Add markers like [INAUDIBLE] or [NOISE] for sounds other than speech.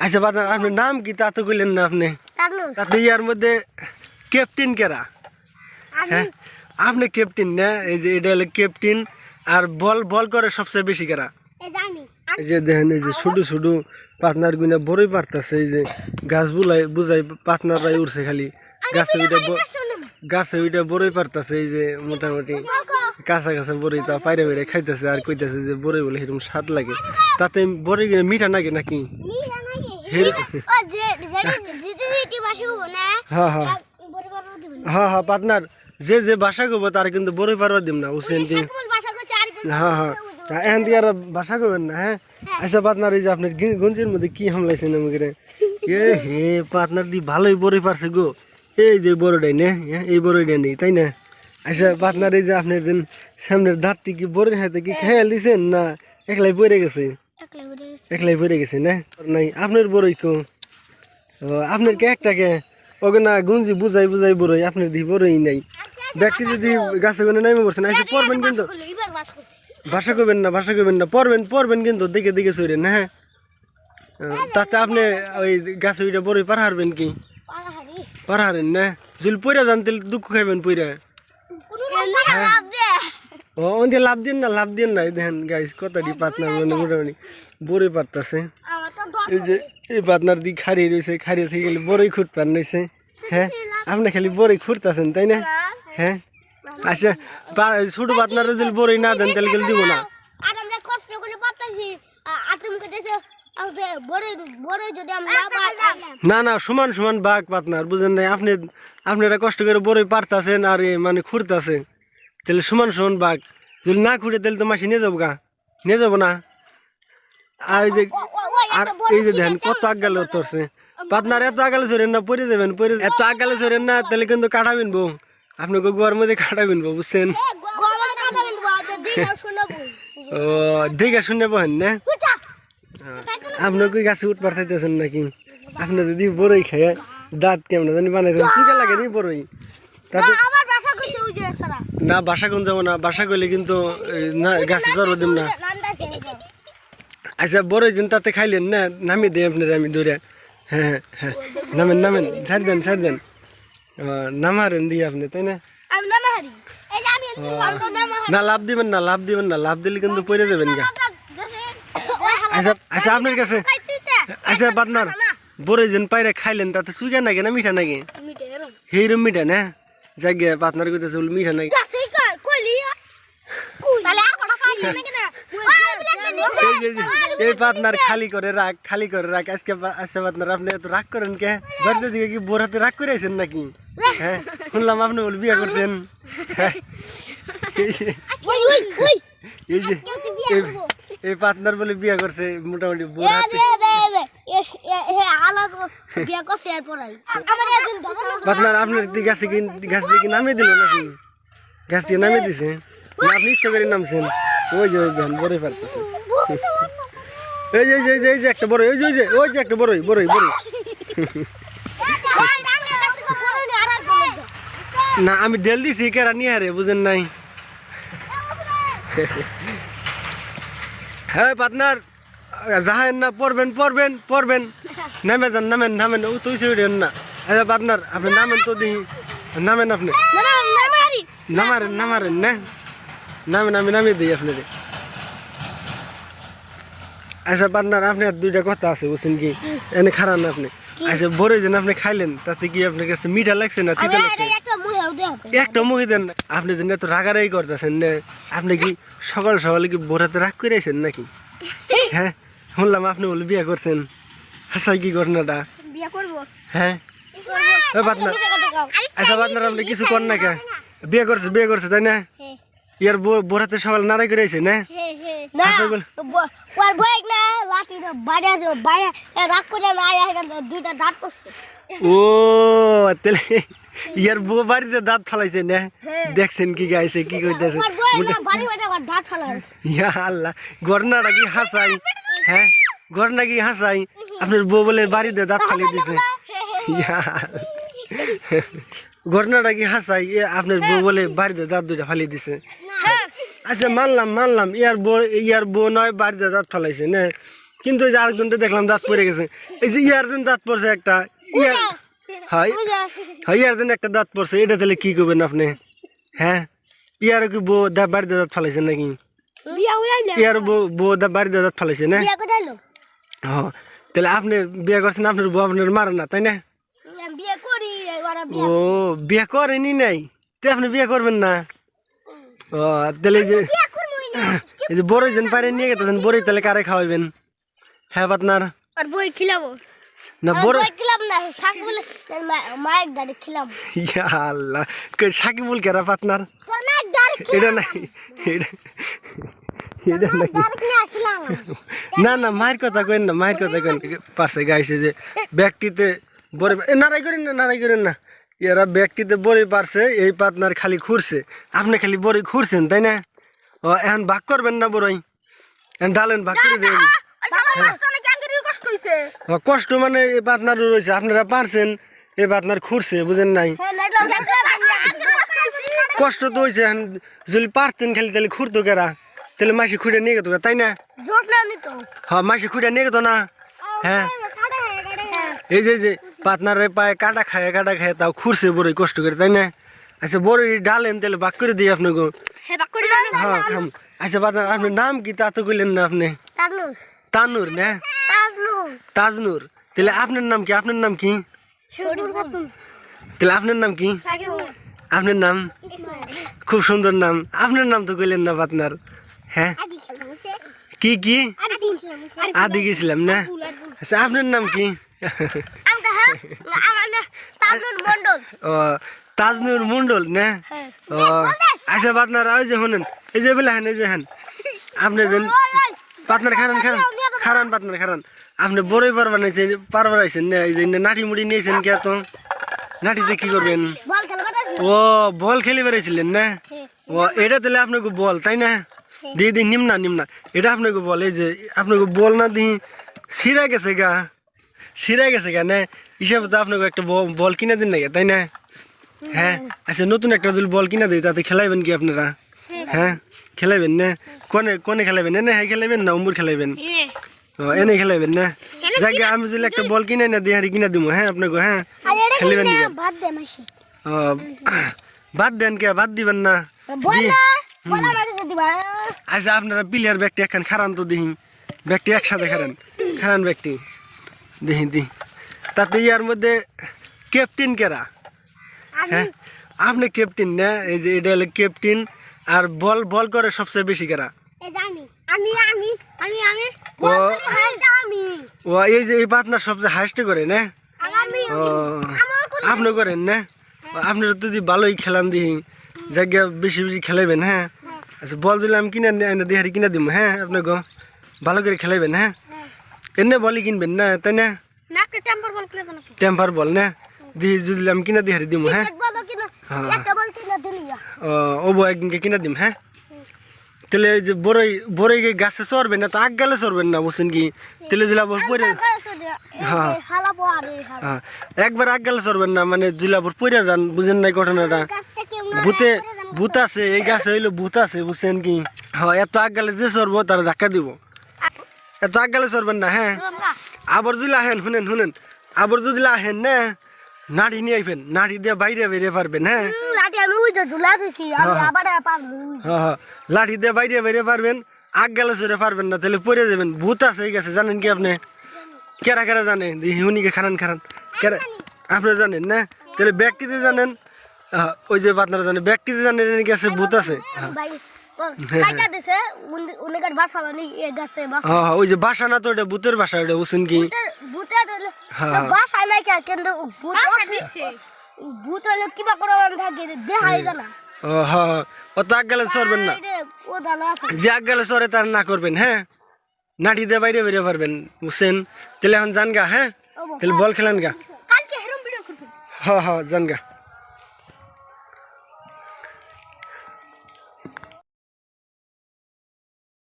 আচ্ছা বাদান আপনার নাম কি? তা তো কইলেন না আপনি। তাতে ইয়ার মধ্যে ক্যাপ্টেন কেরা? হ্যাঁ? আপনি ক্যাপ্টেন না? এই যে এটা হলো ক্যাপ্টেন আর বল বল করে সবচেয়ে বেশি কেরা? এই যে দেখেন এই যে শুধু শুধু পাতনার গুনা বড়ই পারতাছে এই যে গাছ বুলাই বুঝাই পাতনারাই উঠছে খালি। গাছে ওইটা গাছে ওইটা বড়ই পারতাছে এই যে মোটামুটি কাঁচা কাঁচা বড়ই তা পাইরে পাইরে খাইতেছে আর কইতাছে যে বড়ই বলে এরকম স্বাদ লাগে। তাতে বড়ই মিঠা নাগে নাকি? হ্যাঁ হ্যাঁ। হ্যাঁ হ্যাঁ পাতনার যে যে বাসা করব তার কিন্তু বড়ই পারবা দিম না বাসা কো হ্যাঁ হ্যাঁ। এখন দিয়ে আর ভাষা করবেন না হ্যাঁ? আচ্ছা পাতনার এই যে আপনার গি- গঞ্জির মধ্যে কি হামলাইছেন আমাকে? এ হে পাতনার দি ভালোই বড়ই পারছে গো। এই যে বড়টাই নে হ্যাঁ, এই বড়ইটা নেই তাই না? আচ্ছা পাতনার এই যে আপনার যেন সামনের দাঁতটি কি বড়ির হাতে কি খেয়াল দিছেন না? একলাই পড়ে গেছে। একলাই পড়ে গেছে। না? নাই। আপনার বড়ই কো। আপনার কে একটাকে ওকে না গুঞ্জি বুঝাই বুঝাই বড়ই। আপনার দি বড়ই নাই। ব্যক্তি যদি গাছে গুনে নাইমে পড়ছেন আচ্ছা পড়বেন কিন্তু ভাষা করবেন না ভাষা করবেন না। পড়বেন পড়বেন কিন্তু দেখে দেখে সইরেন হ্যাঁ তাতে আপনি ওই গাছে ওইটা বড়ই পার হারবেন কি? পার হারেন না? যদি পইরা তাহলে দুঃখ খাইবেন পইরা। দে ও ওন লাভ দিন না লাভ দিন না এই দেখেন গাইস কতটি পাতনার মানে মোটামুটি বড়ই পারতাছে এই যে এই পাতনার দিক খারিয়ে রয়েছে খারিয়ে থেকে গেলে বড়ই খুঁট পান রয়েছে হ্যাঁ আপনি খালি বড়ই খুঁড়তাছেন তাই না? হ্যাঁ আচ্ছা ছোট পাতনার যদি বড়ই না দেন তাহলে গেলে দিব না। আর আমরা কষ্ট করে পাতাছি আর তুমি কইতেছো যে বড় বড় যদি আমরা না না না সমান সমান বাঘ পাতনার বুঝেন নাই? আপনি আপনারা কষ্ট করে বড়ই পারতাছেন আর এ মানে খুঁড়তাছে। তাহলে সমান সমান বাঘ। যদি না খুঁড়ে তাহলে তো মাসি নিয়ে যাব গা। নিয়ে যাব না। আর এই যে আর এই যে দেখেন কত আগালে উত্তরছে পাতনার এত আগালে সরেন না পরে যাবেন পরে এত আগালে সরেন না তাহলে কিন্তু কাটা বিনবো আপনি গোয়ার মধ্যে কাটা বিনবো বুঝছেন? ও দেখে শুনে বহেন না? বুঝা আপনি গাছে উঠবার চাইতেছেন নাকি? আপনি যদি বড়ই খেয়ে দাঁত কেমন জানি বানাইছেন সুখে লাগে নি বড়ই। তাতে না বাসা কোন যাব না বাসা করলে কিন্তু না গাছে জড়ো দিম না আচ্ছা বড়ই দিন তাতে খাইলেন না নামি দেয় আপনার আমি দৌড়ে হ্যাঁ হ্যাঁ হ্যাঁ নামেন নামেন ছাড় দেন ছাড় দেন নামারেন দিয়ে আপনি তাই না না লাভ দিবেন না লাভ দিবেন না লাভ দিলে কিন্তু পড়ে যাবেন গা আচ্ছা আচ্ছা আপনার কাছে আচ্ছা পার্টনার বড়ই দিন পাইরে খাইলেন তাতে সুইগা নাকি না মিঠা নাকি সেইরম মিঠা না জাগে পাতনার কইতেছে বলে মিঠা নাকি এই পার্টনার খালি করে রাখ খালি করে রাখ আজকে আজকে পার্টনার আপনি এত রাগ করেন কে? বাড়িতে দিকে কি বোর হাতে রাগ করে আছেন নাকি? হ্যাঁ শুনলাম আপনি বলে বিয়া করছেন। হ্যাঁ। এই যে- এই পার্টনার বলে বিয়ে করছে মোটামুটি পার্টনার আপনার গাছে গাছ দিয়ে কি নামিয়ে দিল নাকি? গাছ দিয়ে নামিয়ে দিছে? আপনি ইচ্ছা করে নামছেন। ওই যে ওই দেন বড়ই পারতেছে। এই যে এই যে, এই যে এই যে একটা বড়ই ওই যে ওই যে ওই যে একটা বড়ই বড়ই বড়ই। না আমি ডেল দিছি কেরা নিয়ে হারে বুঝেন নাই। হ্যাঁ পার্টনার যাহেন না পড়বেন পড়বেন পড়বেন। নামে যান নামেন নামেন ও তুই সেড়েন না। আচ্ছা পার্টনার আপনি নামেন তো দিই নামেন আপনি। নামারেন নামারেন না। নামেন আমি নামিয়ে দিই আপনাদের আচ্ছা পার্টনার আপনার দুইটা কথা আছে বুঝছেন কি? এনে খারাপ না আপনি। আচ্ছা বড় যেন আপনি খাইলেন তাতে কি আপনার কাছে মিঠা লাগছে না তিতা লাগছে? একটা মুখে দেন না। আপনি যেন এত রাগারাগি করতেছেন না। আপনি কি সকাল সকালে কি বোরাতে রাগ করে আছেন নাকি? [LAUGHS] হ্যাঁ শুনলাম আপনি বলে বিয়ে করছেন। হাসাই কি ঘটনাটা? বিয়ে করব? হ্যাঁ। আচ্ছা পার্টনার আপনি কিছু কর না কে? বিয়ে করছে বিয়ে করছে তাই না? ইয়ার বোরাতে সকাল নাড়াই করে আছেন হ্যাঁ না করছে। ও তাহলে ইয়ার বউ বাড়িতে দাঁত ফালাইছে না? দেখছেন কি গাইছে কি আছে ইয়া আল্লাহ ঘটনাটা কি হাসাই? হ্যাঁ? ঘটনা কি হাসাই? আপনার বউ বলে বাড়িতে দাঁত ফালিয়ে দিছে। ইয়া ঘটনাটা কি হাসাই? আপনার বউ বলে বাড়িতে দাঁত দুইটা ফালিয়ে দিছে। আচ্ছা মানলাম মানলাম। ইয়ার বউ ইয়ার বউ নয় বাড়িতে দাঁত ফালাইছে না? কিন্তু ওই যে আরেকজনটা দেখলাম দাঁত পড়ে গেছে। এই যে ইয়ার দিন দাঁত পড়ছে একটা। ইয়ার হয় হয় ইয়ার দিন একটা দাঁত পড়ছে এটা তাহলে কি করবেন আপনি? হ্যাঁ? ইয়ার কি বউ দা বাড়িতে দাঁত ফালাইছেন নাকি? ইয়ার বউ বউ দা বাড়িতে দাঁত ফালাইছে না? হ তাহলে আপনি বিয়ে করছেন আপনার বউ আপনার মারে না তাই না? ও বিয়ে করেনি নাই তো আপনি বিয়ে করবেন না? ও তাহলে যে এই যে বড়ই যেন পারে নিয়ে গেতেছেন বড়ই তাহলে কারে খাওয়াবেন হ্যাঁ আপনার আর বই খিলাবো। না বড় না মায়ের দাঁড়ি খিলাম। ইয়া আল্লাহ কে- সাকিবুল কেরা আপনার তোর মায়ের দাঁড়ি এটা নাই এটা এটা নাকি দাঁড়ি নিয়ে খিলাম। না না মায়ের কথা কেন না মায়ের কথা কেন পাশে গাইছে যে ব্যক্তিতে বড় এ নারাই করেন না নারাই করেন না। এরা ব্যক্তিতে বড়ি পারছে এই পাতনার খালি খুঁড়ছে। আপনি খালি বড়ি খুঁড়ছেন তাই না? ও এখন ভাগ করবেন না বড়ই? এখন ডালেন ভাগ করে দেবেন কষ্ট হইছে কষ্ট মানে এই পাতনারও রয়েছে আপনারা পারছেন এই পাতনার খুঁড়ছে বুঝেন নাই? হ্যাঁ কষ্ট তো হয়েছে এখন যদি পারতেন খালি তাহলে খুঁড়তো কেরা? তাহলে মাসি খুঁড়ে নিয়ে গেতো তাই না? হ্যাঁ মাসি খুঁড়ে নিয়ে গেতো না? হ্যাঁ। হয়ে হয়ে এই যে যে পাতনারে পায়ে কাটা খায় কাটা খায় তাও খুঁড়ছে বড়ই কষ্ট করে তাই না? আচ্ছা বড়ই ডালেন তাহলে ভাগ করে দিই আপনাকে। হ্যাঁ বাক হ্যাঁ আচ্ছা পাতনার আপনার নাম কি? তা তো কইলেন না আপনি। তানুর। না? তাজনু তাজনুর তাহলে আপনার নাম কি? আপনার নাম কি? তাহলে আপনার নাম কি? আপনার নাম? খুব সুন্দর নাম। আপনার নাম তো কইলেন না পাতনার। হ্যাঁ? কি কি? আদি গেছিলাম না? আচ্ছা আপনার নাম কি? ও তাজনুর মন্ডল না? হ্যাঁ। ও আচ্ছা পাতনার ওই যে শুনেন এই যে বলে হ্যান এই যে হ্যান আপনি যেন পাতনার খারান খারান খারান পাতনার খারান। আপনি বড়ই পারবার পারবার আইছেন না এই যে নাটি মুড়ি নিয়েছেন কে তো? নাটিতে কি করবেন? ও বল খেলে বেড়াইছিলেন না? ও এটা তাহলে আপনাকে বল তাই না? দিয়ে দিই নিমনা নিমনা এটা আপনাকে বল এই যে আপনাকে বল না দিই সিরা গেছে গা। সিরা গেছে গা না? হিসাবে তো আপনাকে একটা বল কিনে দিন নাকি তাই না? হ্যাঁ আচ্ছা নতুন একটা যদি বল কিনে দিই তাতে খেলাইবেন কি আপনারা? হ্যাঁ। খেলাইবেন না? কোনে কোনে খেলাইবেন? এনে হ্যাঁ খেলাইবেন না উম্বুর খেলাইবেন? হ্যাঁ। এনে খেলাইবেন না? যাকে আমি যদি একটা বল কিনে না দিই হারি কিনে দিব হ্যাঁ আপনাকে হ্যাঁ? খেলিবেন ও বাদ দেন কে বাদ দিবেন না। না আচ্ছা আপনারা প্লেয়ার ব্যক্তি একখান খারান তো দেখি ব্যক্তি একসাথে খারান। খারান ব্যক্তি। দেখি দি। তাতে ইয়ার মধ্যে ক্যাপ্টেন কেরা? হ্যাঁ? আপনি ক্যাপ্টেন না? এই যে এটা হলো ক্যাপ্টেন আর বল বল করে সবচেয়ে বেশি কেরা? আমি আমি আমি আমি। হ্যাঁ আমি। ও এই যে এই পাতনার সবচেয়ে হাইস্টে করে না? আমি ও আপনি করেন না? আপনারা যদি ভালোই খেলান দিই জায়গা বেশি বেশি খেলাইবেন হ্যাঁ? আচ্ছা বল দিলে আমি কিনে এনে দিয়ে হারি কিনে দিব হ্যাঁ? আপনাকে ভালো করে খেলাইবেন হ্যাঁ? এনে বলই কিনবেন না? তাই না? টেম্পার বল না? বল দিয়ে যদি আমি কিনে দিয়ে দিব হ্যাঁ? হ্যাঁ। বল ও ওবো একদিনকে কিনে দিম হ্যাঁ? তাহলে এই যে বড়ই বড়ই গাছে চড়বেন না তো আগ গেলে চড়বেন না বুঝছেন কি? তাহলে জিলাপুর পরে হ্যাঁ। হ্যাঁ একবার আগ গেলে চড়বেন না মানে জিলাপুর পরে যান বুঝেন নাই ঘটনাটা? ভূতে ভূত আছে এই গাছে হইল ভূত আছে বুঝছেন কি? হ্যাঁ এত আগ গেলে যে চড়বো তারা ধাক্কা দিব। এত আগ গেলে চড়বেন না হ্যাঁ? আবার যদি আহেন শুনেন শুনেন। আবার যদি আহেন না নাড়ি নিয়ে আইবেন নাড়ি দিয়ে বাইরে বেরিয়ে পারবেন হ্যাঁ? আমি ওই যে ঝুলা দিছি আমি আবার পারব হ্যাঁ হ্যাঁ। লাঠি দিয়ে বাইরে বাইরে পারবেন আগ গেলে চড়ে পারবেন না তাহলে পড়ে যাবেন। ভূত আছে এই গেছে। জানেন কি আপনি? কেরা কেরা জানে? হুনিকে খারান খারান। কেরা আপনি জানেন না? তাহলে ব্যক্তিতে জানেন ওই যে আপনারা জানেন ব্যক্তিতে জানেন এর গেছে ভূত আছে। হ্যাঁ। বাসা মানে হ্যাঁ হ্যাঁ, ওই যে না তো এটা ভূতের বাসা এটা বুঝছেন কি? হ্যাঁ। ভূত হলে কিবা করে থাকে দেখাই জানা। ও তো আগ চড়বেন না। যে আগ গেলে চড়ে তার না করবেন হ্যাঁ? নাটি দিয়ে বাইরে বেরিয়ে পারবেন বুঝছেন? তাহলে এখন জান গা হ্যাঁ? তাহলে বল খেলেন গা। হ হ ভিডিও